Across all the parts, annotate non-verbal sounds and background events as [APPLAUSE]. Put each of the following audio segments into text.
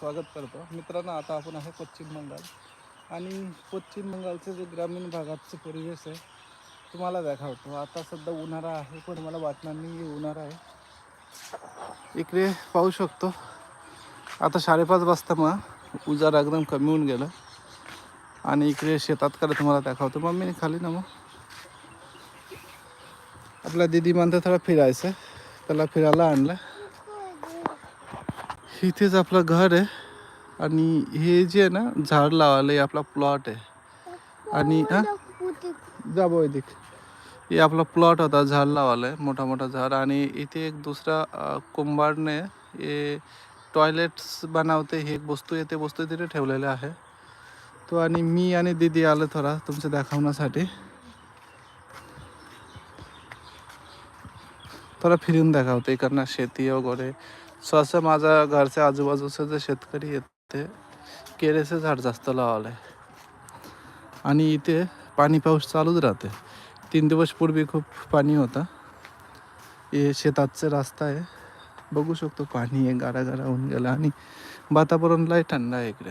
स्वागत करतो. मित्रांनो आता आपण आहे पश्चिम बंगाल. आणि पश्चिम बंगालचं जे ग्रामीण भागाचं परिवेश आहे तुम्हाला दाखवतो. आता सध्या उन्हाळा आहे पण मला वाटणार नाही उन्हाळा आहे. इकडे पाहू शकतो. आता साडेपाच वाजता मग उजाड एकदम कमी होऊन गेलं. आणि इकडे शेतात कडे तुम्हाला दाखवतो. मम्मीने खाली ना मग. आपला दिदी म्हणतो थोडा फिरायचं त्याला फिरायला आणलं. इथेच आपलं घर आहे. आणि हे जे आहे ना झाड लावायला हे आपला प्लॉट आहे. आणि हा जा वैदिक हे आपला प्लॉट होता झाड लावायला आहे मोठा मोठा झाड. आणि इथे एक दुसरा कुंभारने हे टॉयलेट्स बनवते हे एक वस्तू आहे ते वस्तू तिथे ठेवलेले आहे. तो आणि मी आणि दीदी आलो थोडा तुमच्या दाखवण्यासाठी. थोडा फिरून दाखवते इकडनं शेती वगैरे. सो असं माझ्या घरच्या आजूबाजूचं जे शेतकरी आहेत ते केरेचं झाड जास्त लावलं. आहे आणि इथे पाणी पाऊस चालूच राहते. तीन दिवस पूर्वी खूप पाणी होतं. हे शेतातचं रस्ता आहे. बघू शकतो पाणी आहे गाडा गारा होऊन गेलं आणि वातावरण लय थंड आहे इकडे.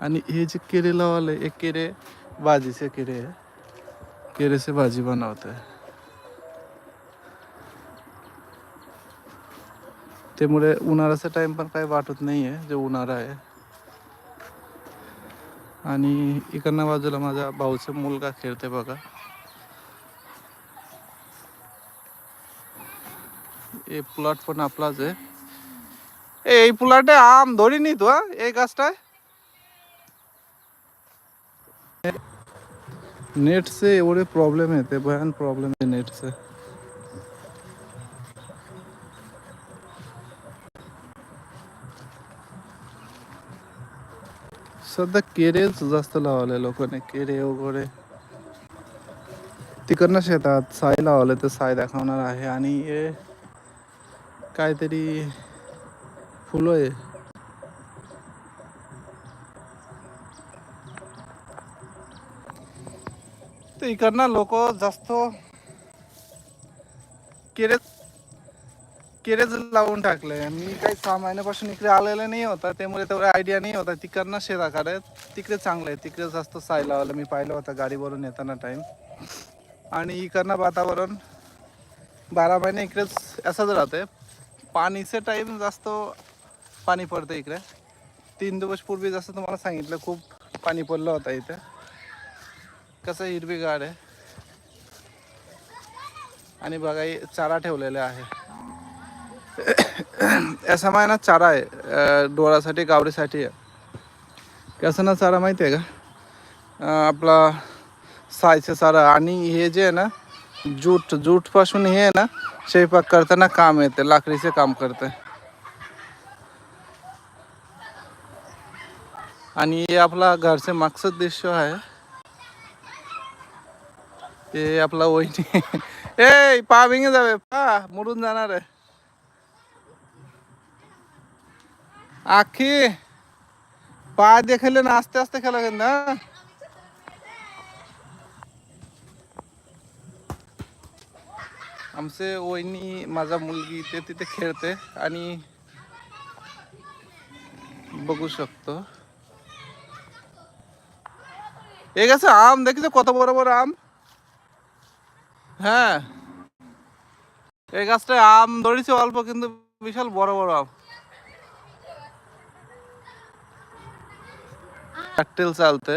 आणि हे जे केरे लावाले हे केरे भाजीचे केरे आहे. केरेचे भाजी बनवते त्यामुळे उन्हाळ्याचा टाइम पण काही वाटत नाही आहे जे उन्हाळा आहे आणि इकडनं बाजूला माझा भाऊचा मुलगा खेळते बघा हे प्लॉट पण आपलाच आहे ए এই প্লটে আম ধরিনি তো হ্যাঁ? এই গাছটায় नेट से एवढे प्रॉब्लेम येते भयान प्रॉब्लेम आहे नेट से सध्या केरेच जास्त लावले लोकांनी केरे वगैरे. तिकडनं शेतात साय लावले तर साय दाखवणार आहे. आणि हे काहीतरी फुलं आहे. तर इकडनं लोक जास्त केरेच केरेच लावून टाकले मी काही सहा महिन्यापासून इकडे आलेला नाही होता त्यामुळे तेवढा आयडिया नाही होता. तिकडनं शेताकडे तिकडे चांगलं आहे तिकडे जास्त साय लावलं. मी पाहिलं होतं गाडीवरून येताना टाईम आणि इकडनं वातावरण बारा महिने इकडेच असंच राहते पाणीचं टाईम जास्त पाणी पडतं इकडे. तीन दिवस पूर्वी जसं तुम्हाला सांगितलं खूप पाणी पडलं होतं इथे. कसं हिरवीगार आहे. आणि बघा चारा ठेवलेला आहे. [COUGHS] असा माय ना चारा आहे डोळासाठी गावडीसाठी आहे कसं ना चारा माहिती आहे का? आपला सायचं चारा आणि हे जे आहे ना जूट जूटपासून हे आहे ना स्वयंपाक करताना काम येते लाकडीचे काम करते। आणि हे आपला घरचे मागचं दृश्य आहे ते आपला वहिनी [LAUGHS] ए पा भिंगे जावे पा मोडून जाणार आहे. आखी पा देखायला ना आस्ते आस्ते खेळा लागेल ना आमचे वहिनी माझा मुलगी ते तिथे खेळते आणि बघू शकतो এই গাছে আম দেখিছো কত বড় বড় আম হ্যাঁ এই গাছটায় আম ধরেছে অল্প কিন্তু বিশাল বড় বড় আম কাকটেল চালতে।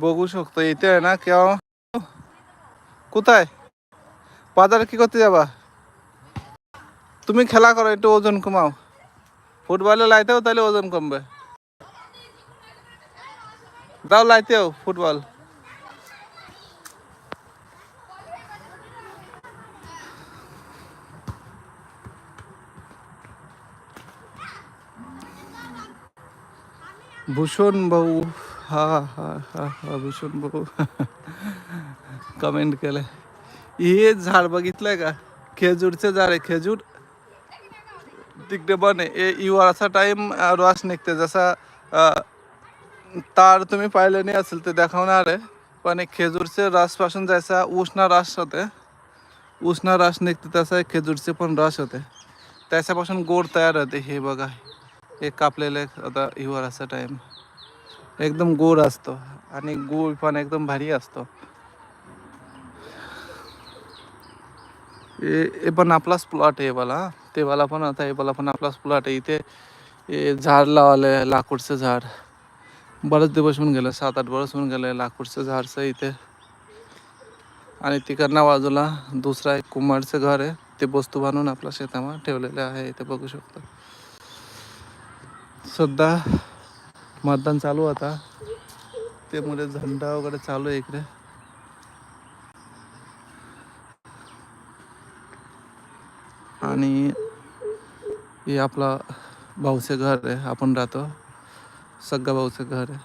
বগু শক্ত, ইতে না, কেউ? কোথায়? বাজারে কি করতে যাবা? তুমি খেলা করো, একটু ওজন কমাও। ফুটবলে লাইতেও তাহলে ওজন কমবে। দাও লাইতেও ফুটবল। भूषण भाऊ हा हा हा हा भूषण भाऊ. कमेंट केलं हे झाड बघितलंय का? खेजूरचे झाड आहे खेजूर. तिकडे बने ए हिवाळाचा टाइम रस निघते जसा तार तुम्ही पाहिलं नाही असेल ते दाखवणार आहे. पण एक खेजूरचे रसपासून जायचा उष्ण रस होते उष्ण रस निघते तसा खेजूरचे पण रस होते त्याच्यापासून गोड तयार होते हे बघा. एक कापलेले आता हिवाळाचा टाईम एकदम गोड असतो आणि गोड पण एकदम भारी असतो. हे हे पण आपलाच प्लॉट आहे वाला ते वाला पण आता हे वाला पण आपलाच प्लॉट आहे. इथे हे झाड लावलं लाकूडचं झाड. बरेच दिवस होऊन गेलं सात आठ वर्ष होऊन गेलं लाकूडचं झाडचं इथे. आणि तिकडनं बाजूला दुसरा एक कुंभारचं घर आहे. ते वस्तू बांधून आपल्या शेतामध्ये ठेवलेले आहे इथे बघू शकतो. सध्या मतदान चालू आता. त्यामुळे झंडा वगैरे चालू आहे इकडे. आणि हे आपला भाऊचे घर आहे आपण राहतो. सगळा भाऊचं घर आहे.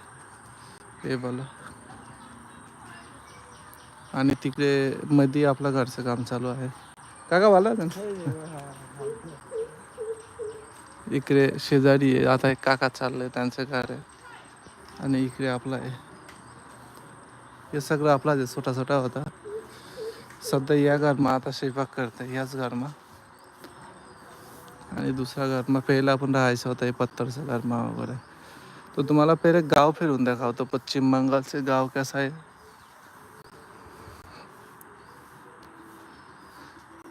हे बोला आणि तिकडे मध्ये आपल्या घरचं काम चालू आहे. काका वाला इकडे शेजारी आहे. आता एक काका चाललंय त्यांचं घर आहे. आणि इकडे आपला आहे. हे सगळं आपला जे छोटा छोटा होता. सध्या या घरमा आता स्वयंपाक करते याच घरमा. आणि दुसरा घरमा पहिला आपण राहायचं होतं हे घरमा वगैरे. तो तुम्हाला पहिले गाव फिरून दाखवतो. पश्चिम बंगालचे गाव कसं आहे?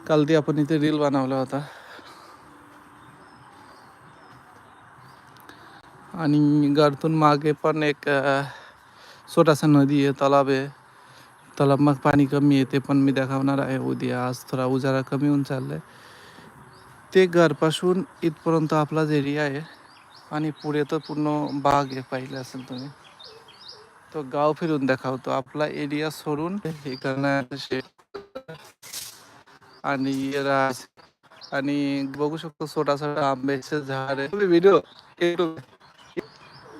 काल ती आपण इथे रील बनवला होता. आणि घरातून मागे पण एक छोटासा नदी आहे तलाव आहे. तलाव मग पाणी कमी आहे ते पण मी दाखवणार आहे. उद्या आज थोडा उजारा कमी होऊन चाललाय. ते घरपासून इथपर्यंत आपलाच एरिया आहे आणि पुढे तर पूर्ण बाग आहे पाहिलं असेल तुम्ही. तो गाव फिरून दाखवतो. आपला एरिया सोडून हे करणार आणि राज आणि बघू शकतो छोटा छोटा आंब्याचं झाड आहे. व्हिडिओ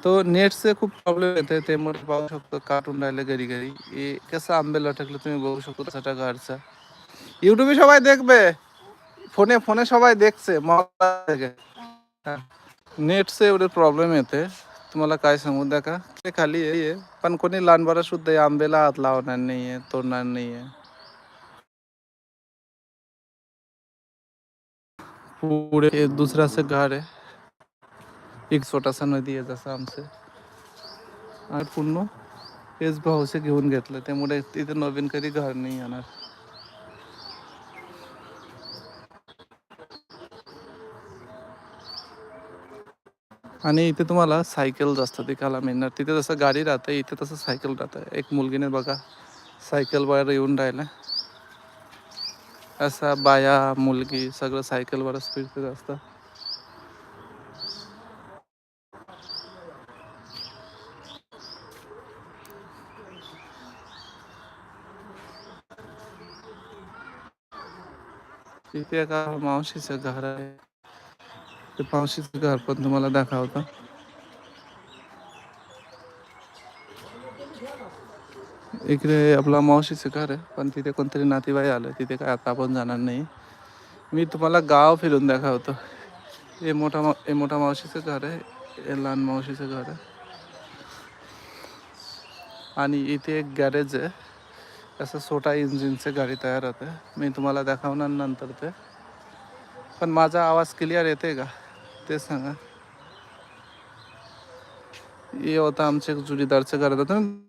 तो नेटचे खूप प्रॉब्लेम येते त्यामुळे पाहू शकतो काटून राहिले घरी घरी हे कसं आंबे लटकले तुम्ही बघू शकतो छोटा गाडचा ইউটিউবে সবাই দেখবে ফোনে ফোনে সবাই দেখছে মজা লাগে नेटचे एवढे प्रॉब्लेम येते तुम्हाला काय सांगू द्या का ते खाली आहे पण कोणी लहान बरं सुद्धा या आंब्याला हात लावणार नाहीये तोडणार नाहीये पुढे हे दुसरं असं घर आहे एक छोटासा नदी आहे जसं आमचं. आणि पूर्ण हेच भावसे घेऊन घेतलं. त्यामुळे तिथे नवीन कधी घर नाही येणार. आणि इथे तुम्हाला सायकल जास्त दिखायला मिळणार. तिथे जसं गाडी राहते इथे तसं सायकल राहतं. एक मुलगीने बघा सायकल बाहेर येऊन राहिलं. असा बाया मुलगी सगळं सायकलवरच फिरते जास्त इथे एका मावशीचं घर आहे? ते मावशीचं घर पण तुम्हाला दाखवतं. इकडे आपला मावशीचं घर आहे पण तिथे कोणतरी नातेवाई आलं तिथे काय आता आपण जाणार नाही. मी तुम्हाला गाव फिरून दाखवतो. हे मोठा मा हे मोठा मावशीचं घर आहे हे लहान मावशीचं घर आहे. आणि इथे एक गॅरेज आहे. असं छोटा इंजिनचे गाडी तयार होते. मी तुम्हाला दाखवणार नंतर ते. पण माझा आवाज क्लिअर येते का? ते सांगा. हे होता आमचे जुडीदारचं घर. होतं तुम्ही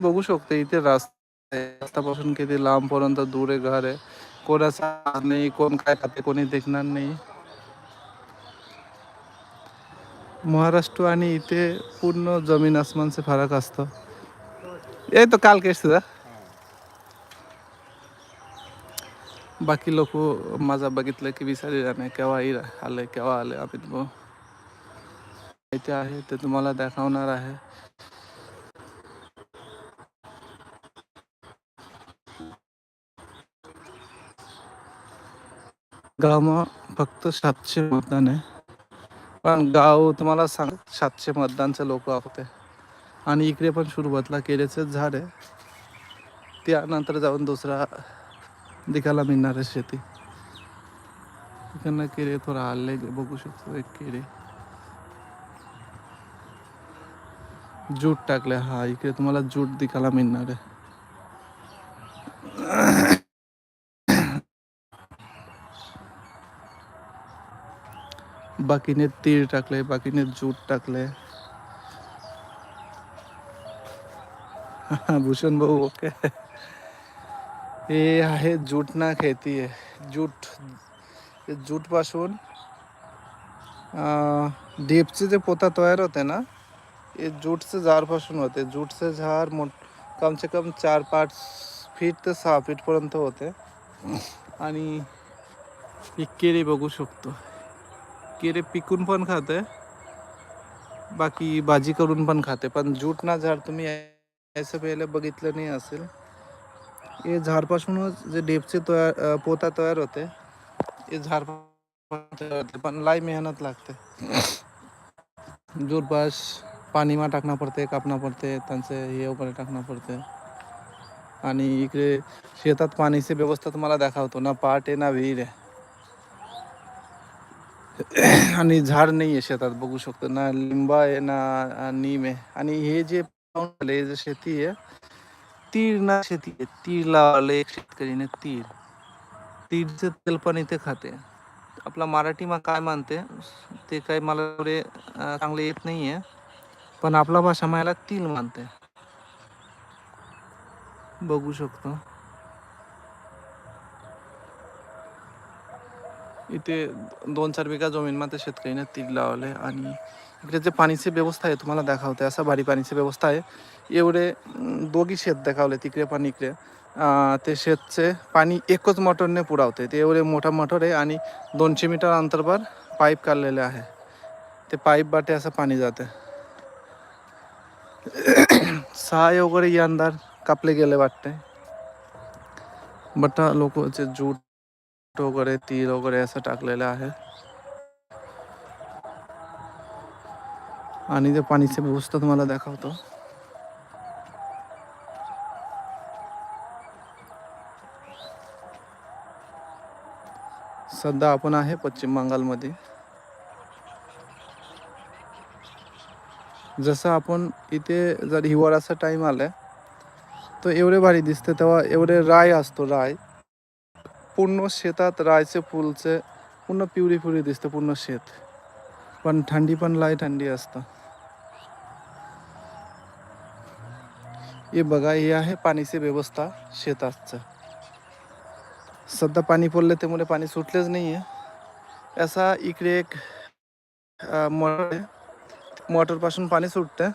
बघू शकते इथे रास्ता रस्त्यापासून किती लांबपर्यंत दूर आहे घर आहे. कोणाचा नाही कोण काय खाते कोणी देखणार नाही. महाराष्ट्र आणि इथे पूर्ण जमीन आसमानचे फरक असतं. येतो काल केस तुझा. बाकी लोक माझा बघितलं की विसरले नाही. केव्हा येईल आलं केव्हा आलं अमित भाऊ इथे आहे ते तुम्हाला दाखवणार आहे. गावाમાં फक्त सातशे मतदान आहे. पण गाव तुम्हाला सांग सातशे मतदानचे लोक होते आणि इकडे पण सुरुवातला केळीचं झाड आहे त्यानंतर जाऊन दुसरा दिखायला मिळणार आहे शेती इकडनं केळे थोडा हल्ले बघू शकतो एक केळे जूट टाकले हा इकडे तुम्हाला जूट दिखायला मिळणार आहे बाकीने तीळ टाकले बाकीने जूट टाकले [LAUGHS] भूषण भाऊ ओके। हे आहे जूटना खेती आहे. जूट जूटपासून अं, जे पोता तयार होते ना हे जूटचं झाडपासून होते. जूटचं झाड मोठ कम से कम चार पाच फीट ते सहा फीटपर्यंत होते. आणि ही केळी बघू शकतो. केळी पिकून पण खाते. बाकी भाजी करून पण खाते. पण जूट ना झाड तुम्ही याचं पहिले बघितलं नाही असेल. हे झाडपासूनच जे डेपचे तयार पोता तयार होते हे झाड तयार होते पण लाई मेहनत लागते. जूटपास पाणीमा टाकणं पडते कापणं पडते त्यांचे हे वगैरे टाकणं पडते. आणि इकडे शेतात पाणीची व्यवस्था तुम्हाला दाखवतो ना पाट आहे ना विहीर आहे. आणि झाड नाही आहे शेतात बघू शकतो ना लिंबा आहे ना नीम आहे. आणि हे जे पाहून झाले हे जे शेती आहे तीळ ना शेती तीळ लावलं एक शेतकरीने तीळ. तीळचं तेल पण इथे खाते. आपला मराठी मा काय मानते ते काही मला एवढे चांगले येत नाही आहे पण आपला भाषा मायला तीळ मानते. बघू शकतो. इथे दोन चार बिघा जमीन मध्ये शेतकरीने तीळ लावले आणि इकडे जे पाणीची व्यवस्था आहे तुम्हाला दाखवते असा भारी पाणीची व्यवस्था आहे. एवढे दोघी शेत दाखवले तिकडे पण इकडे. ते शेतचे पाणी एकच मोटरने पुरवते. ते एवढे मोठा मोटर आहे आणि दोनशे मीटर अंतरवर पाईप काढलेले आहे. ते पाईप बाटे असं पाणी जाते. [COUGHS] सहाय वगैरे यंदार कापले गेले वाटते. बटा लोकचे जूट वगैरे तीळ वगैरे असं टाकलेलं आहे. आणि ते पाणीची व्यवस्था तुम्हाला दाखवतो. सध्या आपण आहे पश्चिम बंगालमध्ये. जसं आपण इथे जर हिवाळ्याचा टाईम आलाय तर एवढे भारी दिसते तेव्हा एवढे राय असतो राय. पूर्ण शेतात रायचे फुलचे पूर्ण पिवळी पिवळी दिसते पूर्ण शेत. पण थंडी पण लाई थंडी असतं. हे बघा हे आहे पाणीची व्यवस्था शेताचं. सध्या पाणी पडलं त्यामुळे पाणी सुटलेच नाही आहे असा इकडे एक मोटर आहे. मोटरपासून पाणी सुटतं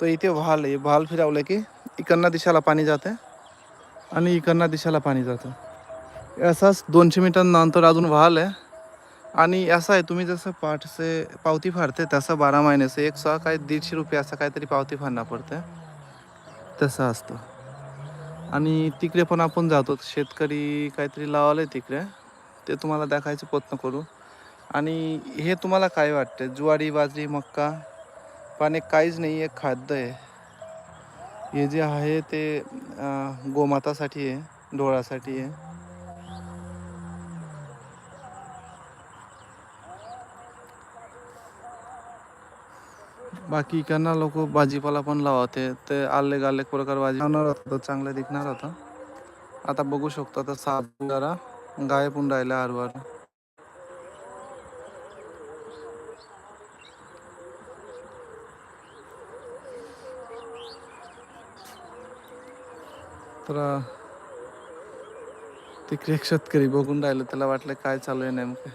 तर इथे व्हाल आहे. व्हाल फिरवलं की इकडनं दिशाला पाणी जाते आणि इकडनं दिशाला पाणी जातं असाच दोनशे मीटर अजून व्हाल आहे. आणि असं आहे तुम्ही जसं पाठचे पावती फाडते तसं बारा महिन्याचं. एक सहा काय दीडशे रुपये असं काहीतरी पावती फाडणं पडते तसं असतं. आणि तिकडे पण आपण जातो. शेतकरी काहीतरी लावलं तिकडे. ते तुम्हाला दाखवायचं प्रयत्न करू. आणि हे तुम्हाला काय वाटतं ज्वारी बाजरी मक्का पाणी काहीच नाही आहे खाद्य आहे. हे जे आहे ते गोमातासाठी आहे डोळासाठी आहे. बाकी इकडनं लोक भाजीपाला पण लावते ते आले गाले प्रकार भाजी लावणार होतं चांगलं दिखणार होतं. आता बघू शकतो आता साप जरा गाय पण राहिला आरवार. तर तिकडे एक शेतकरी बघून राहिलं त्याला वाटलं काय चालू आहे नेमकं.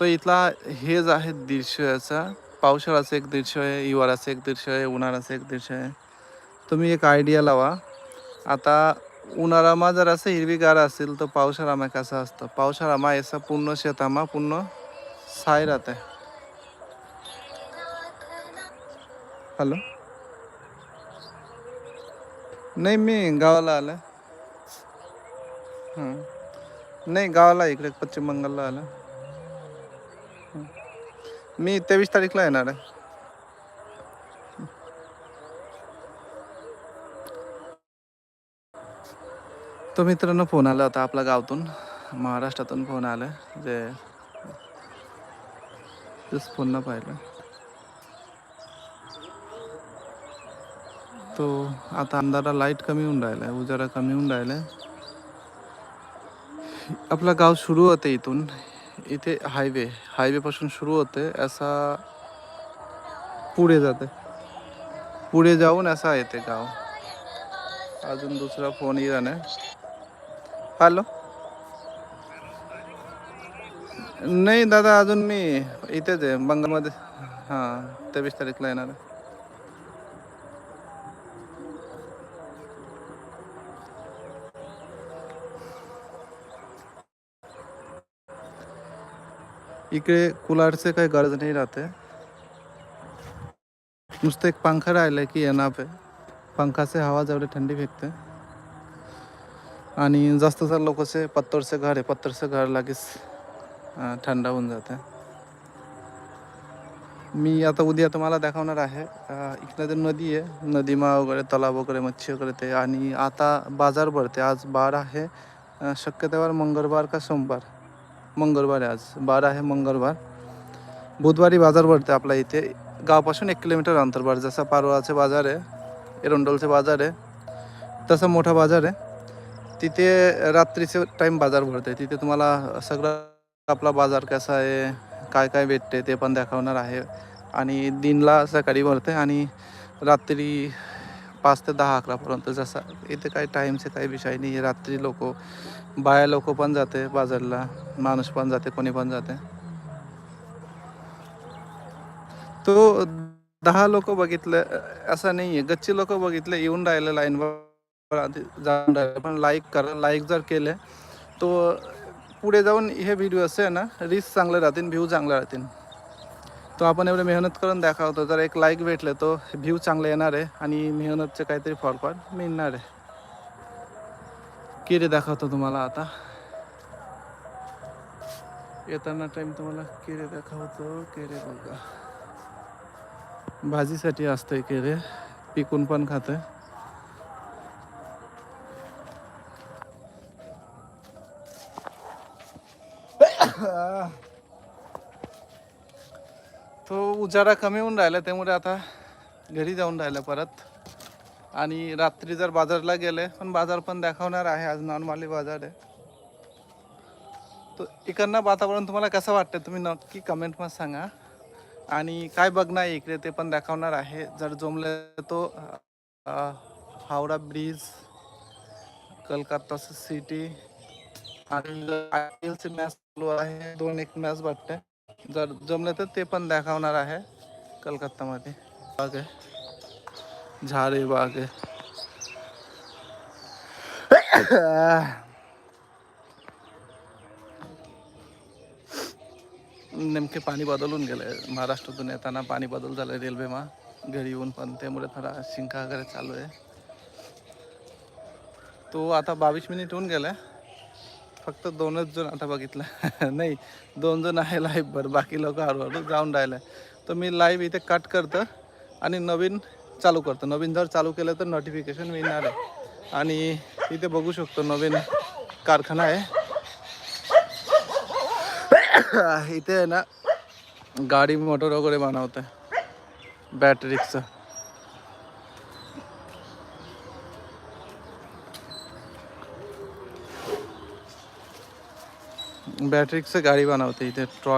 तर इथला हेच आहे दीडशेचा. पावसाळ्याचं एक दीडशे आहे हिवाळ्याचं एक दीडशे आहे उन्हाळ्याचं एक दीडशे आहे. तुम्ही एक आयडिया लावा. आता उन्हाळ्यामा जर असं हिरवीगार असेल तर पावसाळ्यामा कसं असतं? पावसाळ्यामा असं पूर्ण शेतामा पूर्ण साय राहते हॅलो? नाही मी गावाला आलं हं. नाही गावाला इकडे पश्चिम बंगालला आलं मी तेवीस तारीखला येणार आहे. तो मित्रांनो फोन आला होता आपल्या गावातून महाराष्ट्रातून फोन आला जे तेच फोन न पाहिलं. तो आता अंधारा लाइट कमी होऊन राहिलाय उजारा कमी होऊन राहिलाय आपला गाव सुरू होते इथून. इथे हायवे हायवेपासून सुरू होते. असा पुढे जाते. पुढे जाऊन असा येते गाव. अजून दुसरा फोन येणार नाही. हॅलो? नाही दादा अजून मी इथेच आहे बंगालमध्ये हां तेवीस तारीखला येणार आहे. इकडे कुलारचे काही गरज नाही राहते. नुसतं एक पंखा राहिलं की येणार आहे पंखाचे हवा जेवढे थंडी फेकते. आणि जास्त जर लोकचे पत्तरचे घर आहे पत्तरचं घर लगेच थंड होऊन जाते. मी आता उद्या तुम्हाला दाखवणार आहे इकडे तर नदी आहे नदीमा वगैरे तलाव वगैरे मच्छी वगैरे ते. आणि आता बाजार भरते आज बार आहे शक्यतेवर मंगळवार का सोमवार. मंगळवार आहे आज. बार आहे मंगळवार. बुधवारी बाजार भरते आपल्या इथे. गावापासून एक किलोमीटर अंतरवर जसं पारोळाचे बाजार आहे एरंडोलचे बाजार आहे तसं मोठा बाजार आहे. तिथे रात्रीचे टाईम बाजार भरते तिथे तुम्हाला सगळं आपला बाजार कसा आहे काय काय भेटते ते पण दाखवणार आहे. आणि दिनला सकाळी भरते आणि रात्री पाच ते दहा अकरापर्यंत जसा इथे काही टाईमचे काही विषय नाही आहे रात्री लोक बाया लोक पण जाते बाजारला माणूस पण जाते कोणी पण जाते. तो दहा लोक बघितलं असं नाही आहे गच्ची लोक बघितले येऊन राहिले लाईनवर आधी जाऊन राहिले. पण लाईक करा लाईक जर केले तो पुढे जाऊन हे व्हिडिओ असे ना रीच चांगले राहतील व्ह्यू चांगले राहतील. तो आपण एवढं मेहनत करून दाखवतो. जर एक लाईक भेटले तो व्ह्यू चांगला येणार आहे आणि मेहनतचे काहीतरी फळफाट मिळणार आहे. किरे दाखवतो तुम्हाला आता. येताना टाइम तुम्हाला केरे दाखवतो. केरे बघा. भाजीसाठी असतंय केरे पिकून पण खाते जरा कमी होऊन राहिला त्यामुळे आता घरी जाऊन राहिलं परत. आणि रात्री जर बाजारला गेले पण बाजार पण दाखवणार आहे आज नॉर्मली बाजार आहे. तर इकडनं वातावरण तुम्हाला कसं वाटतं तुम्ही नक्की कमेंटमध्ये सांगा. आणि काय बघणार आहे इकडे ते पण दाखवणार आहे. जर जमलं तो हावडा ब्रिज कलकत्ता सिटी आणि आय पी एलची मॅच चालू आहे दोन एक मॅच वाटते जर जमलं तर ते पण दाखवणार आहे. कलकत्तामध्ये. बाग आहे. झाडे बाग आहे. नेमके पाणी बदलून गेले महाराष्ट्रातून येताना पाणी बदल झालं रेल्वेमा. घरी येऊन पण त्यामुळे थोडा शिंका वगैरे चालू आहे. तो आता बावीस मिनिट होऊन गेला फक्त दोनच जण आता बघितलं. [LAUGHS] नाही दोन जण आहे लाईव्ह बरं बाकी लोक हळूहळू जाऊन राहिलं. तर मी लाईव्ह इथे कट करतं आणि नवीन चालू करतो. नवीन जर चालू केलं तर नोटिफिकेशन मिळणार आहे. आणि इथे बघू शकतो नवीन कारखाना आहे. [COUGHS] इथे आहे ना गाडी मोटर वगैरे बनवतं बॅटरीचं बॅटरीचं गाडी बनवते इथे. ट्रॉ